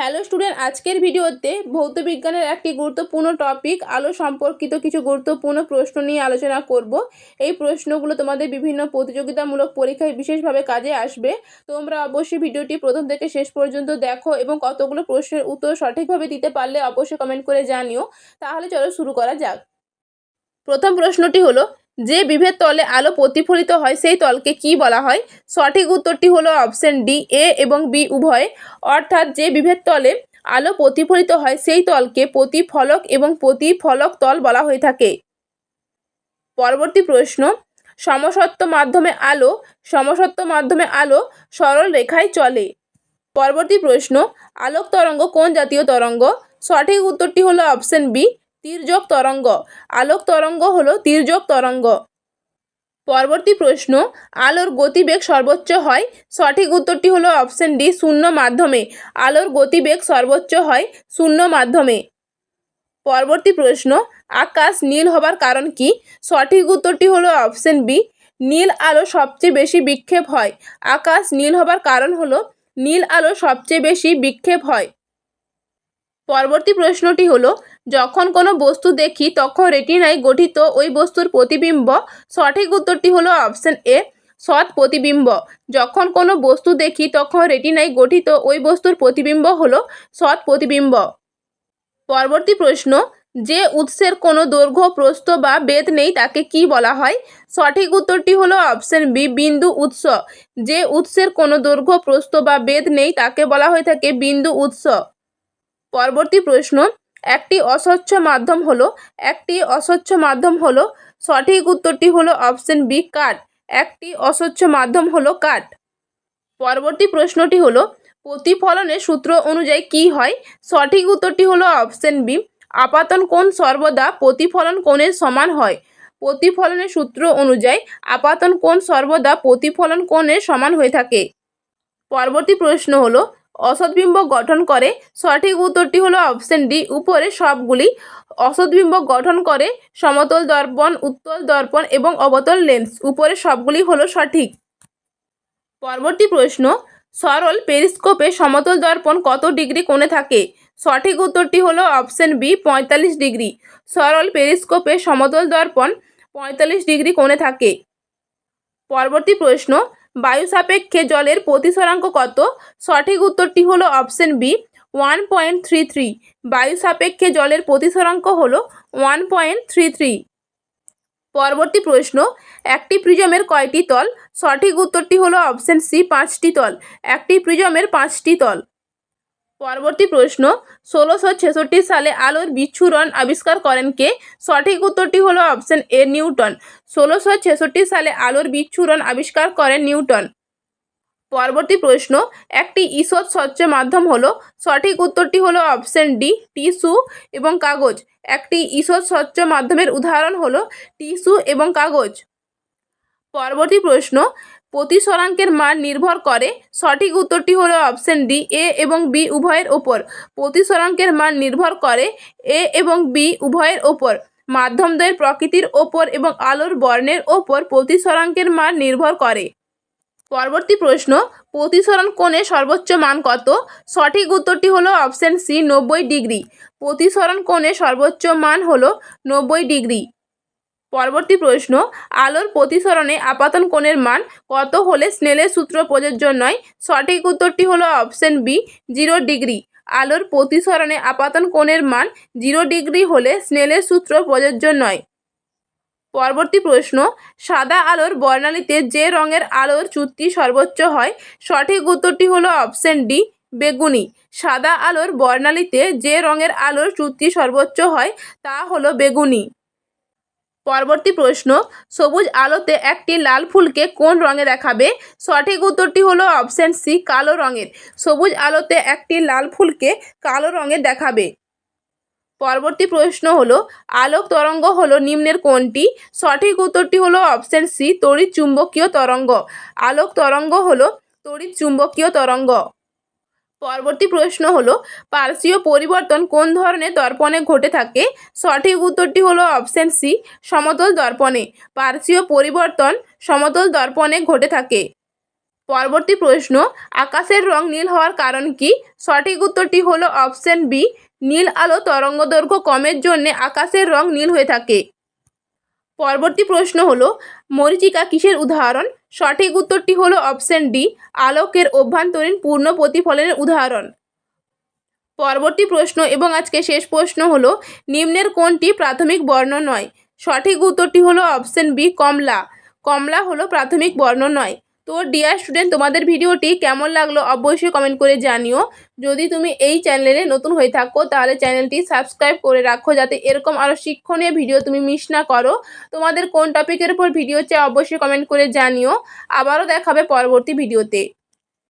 Hello student আজকের ভিডিওতে ভৌত বিজ্ঞানের একটি গুরুত্বপূর্ণ টপিক আলো সম্পর্কিত কিছু গুরুত্বপূর্ণ প্রশ্ন নিয়ে আলোচনা করব। এই প্রশ্নগুলো তোমাদের বিভিন্ন প্রতিযোগিতামূলক পরীক্ষায় বিশেষভাবে কাজে আসবে। তোমরা অবশ্যই ভিডিওটি প্রথম থেকে শেষ পর্যন্ত দেখো এবং কতগুলো প্রশ্নের উত্তর সঠিকভাবে দিতে পারলে অবশ্যই কমেন্ট করে জানিও। তাহলে চলো শুরু করা যাক। প্রথম প্রশ্নটি হলো যে বিভেদ তলে আলো প্রতিফলিত হয়, সেই তলকে কি বলা হয়? সঠিক উত্তরটি হলো অপশন ডি, এ এবং বি, উভয়। অর্থাৎ যে বিভেদ তলে আলো প্রতিফলিত হয়, সেই তলকে প্রতিফলক এবং প্রতিফলক তল বলা হয়ে থাকে। পরবর্তী প্রশ্ন সমসত্ব মাধ্যমে আলো সমসত্ব মাধ্যমে আলো সরল রেখায় চলে। পরবর্তী প্রশ্ন, আলোক তরঙ্গ কোন জাতীয় তরঙ্গ? সঠিক উত্তরটি হলো অপশন বি তির্যক তরঙ্গ। আলোক তরঙ্গ হলো তির্যক তরঙ্গ। পরবর্তী প্রশ্ন, আলোর গতিবেগ সর্বোচ্চ হয়? সঠিক উত্তরটি হলো অপশন ডি, শূন্য মাধ্যমে। আলোর গতিবেগ সর্বোচ্চ হয় শূন্য মাধ্যমে। পরবর্তী প্রশ্ন, আকাশ নীল হবার কারণ কি? সঠিক উত্তরটি হলো অপশন বি, নীল আলো সবচেয়ে বেশি বিক্ষেপ হয়। আকাশ নীল হবার কারণ হলো নীল আলো সবচেয়ে বেশি বিক্ষেপ হয়। পরবর্তী প্রশ্নটি হলো যখন কোনো বস্তু দেখি, তখন রেটিনায় গঠিত ওই বস্তুর প্রতিবিম্ব সঠিক উত্তরটি হলো অপশন এ, সৎ প্রতিবিম্ব। যখন কোনো বস্তু দেখি, তখন রেটিনায় গঠিত ওই বস্তুর প্রতিবিম্ব হলো সৎ প্রতিবিম্ব। পরবর্তী প্রশ্ন, যে উৎসের কোনো দৈর্ঘ্য, প্রস্থ বা বেদ নেই তাকে কি বলা হয়? সঠিক উত্তরটি হলো অপশন বি, বিন্দু উৎস। যে উৎসের কোনো দৈর্ঘ্য, প্রস্থ বা বেদ নেই তাকে বলা হয়ে থাকে বিন্দু উৎস। পরবর্তী প্রশ্ন একটি অস্বচ্ছ মাধ্যম হলো, একটি অস্বচ্ছ মাধ্যম হলো, সঠিক উত্তরটি হলো অপশন বি কাঠ একটি অস্বচ্ছ মাধ্যম হলো কাঠ পরবর্তী প্রশ্নটি হলো, প্রতিফলনের সূত্র অনুযায়ী কি হয়? সঠিক উত্তরটি হলো অপশন বি, আপাতন কোণ সর্বদা প্রতিফলন কোণের সমান হয়। প্রতিফলনের সূত্র অনুযায়ী আপাতন কোণ সর্বদা প্রতিফলন কোণের সমান হয়ে থাকে। পরবর্তী প্রশ্ন হলো অসৎবিম্ব গঠন করে, সঠিক উত্তরটি হলো অপশন ডি উপরে সবগুলি অসৎবিম্ব গঠন করে, সমতল দর্পণ, উত্তল দর্পণ এবং অবতল লেন্স উপরে সবগুলি হলো সঠিক। পরবর্তী প্রশ্ন, সরল পেরিস্কোপে সমতল দর্পণ কত ডিগ্রি কোণে থাকে? সঠিক উত্তরটি হলো অপশন বি পঁয়তাল্লিশ ডিগ্রি। সরল পেরিস্কোপে সমতল দর্পণ পঁয়তাল্লিশ ডিগ্রি কোণে থাকে। পরবর্তী প্রশ্ন বায়ু সাপেক্ষে জলের প্রতিসরাঙ্ক কত? সঠিক উত্তরটি হলো option B one point three three বায়ু সাপেক্ষে জলের প্রতিসরাঙ্ক হলো ওয়ান পয়েন্ট থ্রি থ্রি পরবর্তী প্রশ্ন, একটি প্রিজমের কয়টি তল? সঠিক উত্তরটি হলো অপশন সি, পাঁচটি তল। একটি প্রিজমের পাঁচটি তল। পরবর্তী প্রশ্ন, ষোলোশো ছেষট্টি সালে আলোর বিচ্ছুরণ আবিষ্কার করেন কে? সঠিক উত্তরটি হলো অপশন এ, নিউটন। ষোলোশো ছেষট্টি সালে আলোর বিচ্ছুরণ আবিষ্কার করেন নিউটন। পরবর্তী প্রশ্ন, একটি ঈষৎ স্বচ্ছ মাধ্যম হলো, সঠিক উত্তরটি হলো অপশন ডি, টিস্যু এবং কাগজ। একটি ঈষৎ স্বচ্ছ মাধ্যমের উদাহরণ হলো টিস্যু এবং কাগজ। পরবর্তী প্রশ্ন প্রতিসরাঙ্কের মান নির্ভর করে। সঠিক উত্তরটি হলো অপশন ডি, এ এবং বি উভয়ের ওপর। প্রতি প্রতিসরাঙ্কের মান নির্ভর করে এ এবং বি উভয়ের ওপর। মাধ্যমদ্বয়ের প্রকৃতির ওপর এবং আলোর বর্ণের ওপর প্রতি প্রতিসরাঙ্কের মান নির্ভর করে। পরবর্তী প্রশ্ন প্রতিসরণ কোণে সর্বোচ্চ মান কত? সঠিক উত্তরটি হলো অপশন সি, নব্বই ডিগ্রি। প্রতিসরণ কোণে সর্বোচ্চ মান হলো নব্বই ডিগ্রি। পরবর্তী প্রশ্ন, আলোর প্রতিসরণে আপাতন কোণের মান কত হলে স্নেলের সূত্র প্রযোজ্য নয়? সঠিক উত্তরটি হলো অপশন বি, জিরো ডিগ্রি। আলোর প্রতিসরণে আপাতন কোণের মান জিরো ডিগ্রি হলে স্নেলের সূত্র প্রযোজ্য নয়। পরবর্তী প্রশ্ন, সাদা আলোর বর্ণালীতে যে রঙের আলোর চুক্তি সর্বোচ্চ হয়? সঠিক উত্তরটি হলো অপশন ডি, বেগুনি। সাদা আলোর বর্ণালীতে যে রঙের আলোর চুক্তি সর্বোচ্চ হয়, তা হলো বেগুনি। পরবর্তী প্রশ্ন, সবুজ আলোতে একটি লাল ফুলকে কোন রঙে দেখাবে? সঠিক উত্তরটি হলো অপশন সি, কালো রঙের। সবুজ আলোতে একটি লাল ফুলকে কালো রঙে দেখাবে। পরবর্তী প্রশ্ন হলো, আলোক তরঙ্গ হলো নিম্নের কোনটি? সঠিক উত্তরটি হলো অপশন সি, তড়িৎ চুম্বকীয় তরঙ্গ। আলোক তরঙ্গ হলো তড়িৎ চুম্বকীয় তরঙ্গ। পরবর্তী প্রশ্ন হলো, পার্শ্বীয় পরিবর্তন কোন ধরনের দর্পণে ঘটে থাকে? সঠিক উত্তরটি হলো অপশন সি, সমতল দর্পণে। পার্শ্বীয় পরিবর্তন সমতল দর্পণে ঘটে থাকে। পরবর্তী প্রশ্ন, আকাশের রং নীল হওয়ার কারণ কি? সঠিক উত্তরটি হলো অপশন বি, নীল আলো তরঙ্গদৈর্ঘ্য কমের জন্য আকাশের রং নীল হয়ে থাকে। পরবর্তী প্রশ্ন হলো, মরিচিকা কিসের উদাহরণ? সঠিক উত্তরটি হলো অপশন ডি, আলোকের অভ্যন্তরীণ পূর্ণ প্রতিফলনের উদাহরণ। পরবর্তী প্রশ্ন এবং আজকে শেষ প্রশ্ন হলো, নিম্নের কোনটি প্রাথমিক বর্ণ নয়? সঠিক উত্তরটি হলো অপশন বি, কমলা। কমলা হলো প্রাথমিক বর্ণ নয়। তো ডিয়ার স্টুডেন্ট তোমাদের ভিডিওটি কেমন লাগল অবশ্যই কমেন্ট করে জানিও। যদি তুমি এই চ্যানেলে নতুন হয়ে থাকো, তাহলে চ্যানেলটি সাবস্ক্রাইব করে রাখো যাতে এরকম আরও শিক্ষণীয় ভিডিও তুমি মিস না করো। তোমাদের কোন টপিকের উপর ভিডিও চাই অবশ্যই কমেন্ট করে জানিও। আবারও দেখাবে পরবর্তী ভিডিওতে